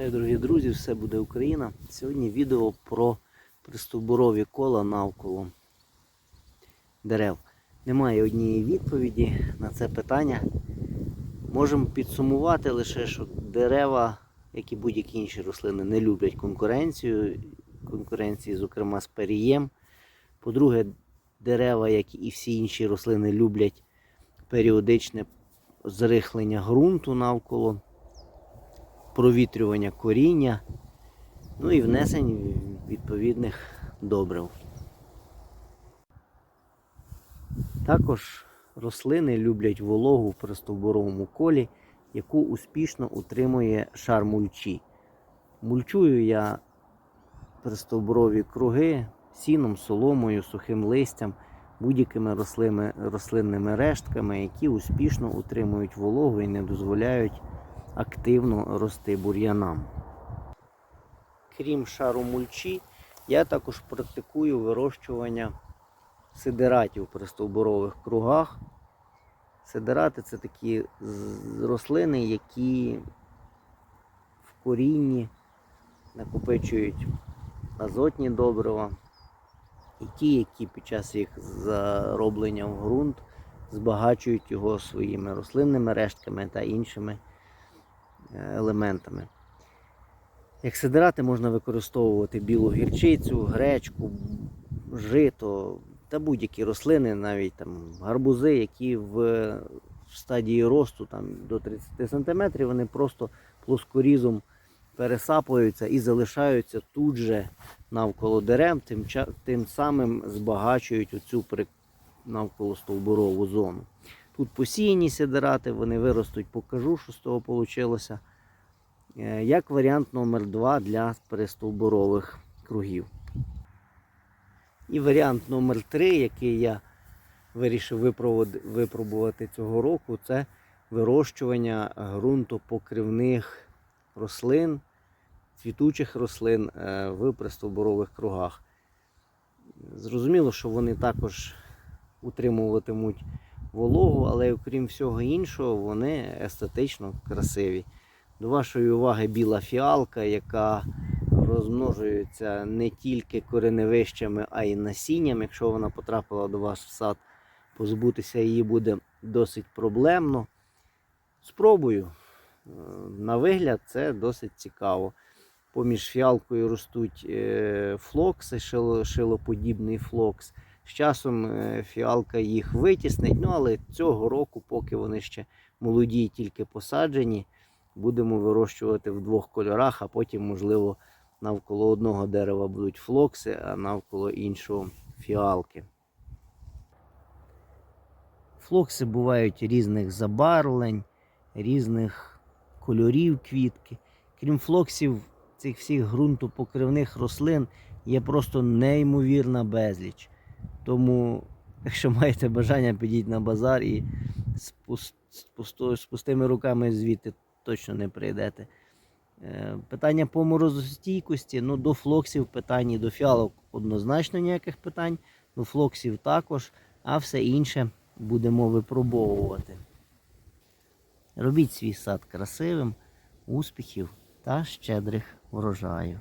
Вітаю, дорогі друзі, все буде Україна. Сьогодні відео про пристовбурові кола навколо дерев. Немає однієї відповіді на це питання. Можемо підсумувати лише, що дерева, як і будь-які інші рослини, не люблять конкуренцію, конкуренції, зокрема з перієм. По-друге, дерева, як і всі інші рослини, люблять періодичне зрихлення ґрунту навколо провітрювання коріння, ну і внесень відповідних добрив. Також рослини люблять вологу в пристовбуровому колі, яку успішно утримує шар мульчі. Мульчую я пристовбурові круги сіном, соломою, сухим листям, будь-якими рослинними рештками, які успішно утримують вологу і не дозволяють активно рости бур'янам. Крім шару мульчі, я також практикую вирощування сидератів при стовбурових кругах. Сидерати це такі рослини, які в корінні накопичують азотні добрива, і ті, які під час їх зароблення в ґрунт збагачують його своїми рослинними рештками та іншими елементами. Як сидирати можна використовувати білу гірчицю, гречку, жито та будь-які рослини, навіть там гарбузи, які в, стадії росту там, до 30 см, вони просто плоскорізом пересапуються і залишаються тут же навколо дерев, тим, тим самим збагачують оцю навколо стовбурову зону. Тут посіяні сидирати, вони виростуть, покажу, що з того вийшло. Е, Як варіант номер 2 для перестовбурових кругів. І варіант номер 3, який я вирішив випробувати- цього року, це вирощування ґрунтопокривних рослин, цвітучих рослин е, в пристовбурових кругах. Зрозуміло, що вони також утримуватимуть вологу, але окрім всього іншого, вони естетично красиві. До вашої уваги біла фіалка, яка розмножується не тільки кореневищами, а й насінням. Якщо вона потрапила до вас в сад, позбутися її буде досить проблемно. Спробую. Е, На вигляд це досить цікаво. Поміж фіалкою ростуть е, флокси, шилоподібний флокс. З часом е, фіалка їх витіснить, ну але цього року, поки вони ще молоді і тільки посаджені, будемо вирощувати в двох кольорах, а потім, можливо, навколо одного дерева будуть флокси, а навколо іншого фіалки. Флокси бувають різних забарвлень, різних кольорів квітки. Крім флоксів, цих всіх ґрунтопокривних рослин є просто неймовірна безліч. Тому, якщо маєте бажання, підіть на базар і з, пус- з пусто- з пустими руками звідти точно не прийдете. Е, Питання по морозостійкості, ну до флоксів питань до фіалок однозначно ніяких питань, до флоксів також, а все інше будемо випробовувати. Робіть свій сад красивим, успіхів та щедрих врожаю.